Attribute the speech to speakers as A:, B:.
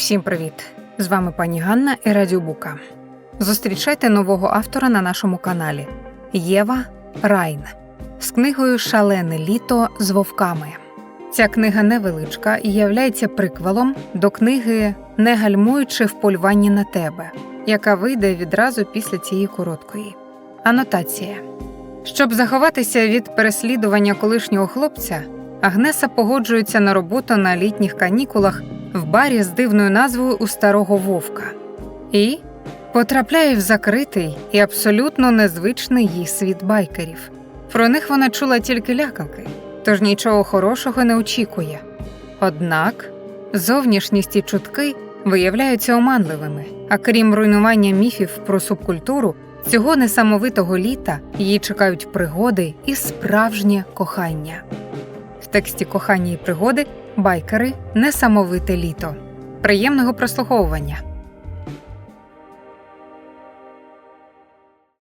A: Всім привіт! З вами пані Ганна і Радіо Бука. Зустрічайте нового автора на нашому каналі Єва Райн з книгою Шалене літо з вовками. Ця книга невеличка і являється приквелом до книги Не гальмуючи в полюванні на тебе, яка вийде відразу після цієї короткої. Анотація. Щоб заховатися від переслідування колишнього хлопця, Агнеса погоджується на роботу на літніх канікулах в барі з дивною назвою у старого вовка і потрапляє в закритий і абсолютно незвичний їй світ байкерів. Про них вона чула тільки лякалки, тож нічого хорошого не очікує. Однак зовнішність і чутки виявляються оманливими, а крім руйнування міфів про субкультуру, цього несамовитого літа її чекають пригоди і справжнє кохання. В тексті кохання і пригоди байкери несамовите літо. Приємного прослуховування.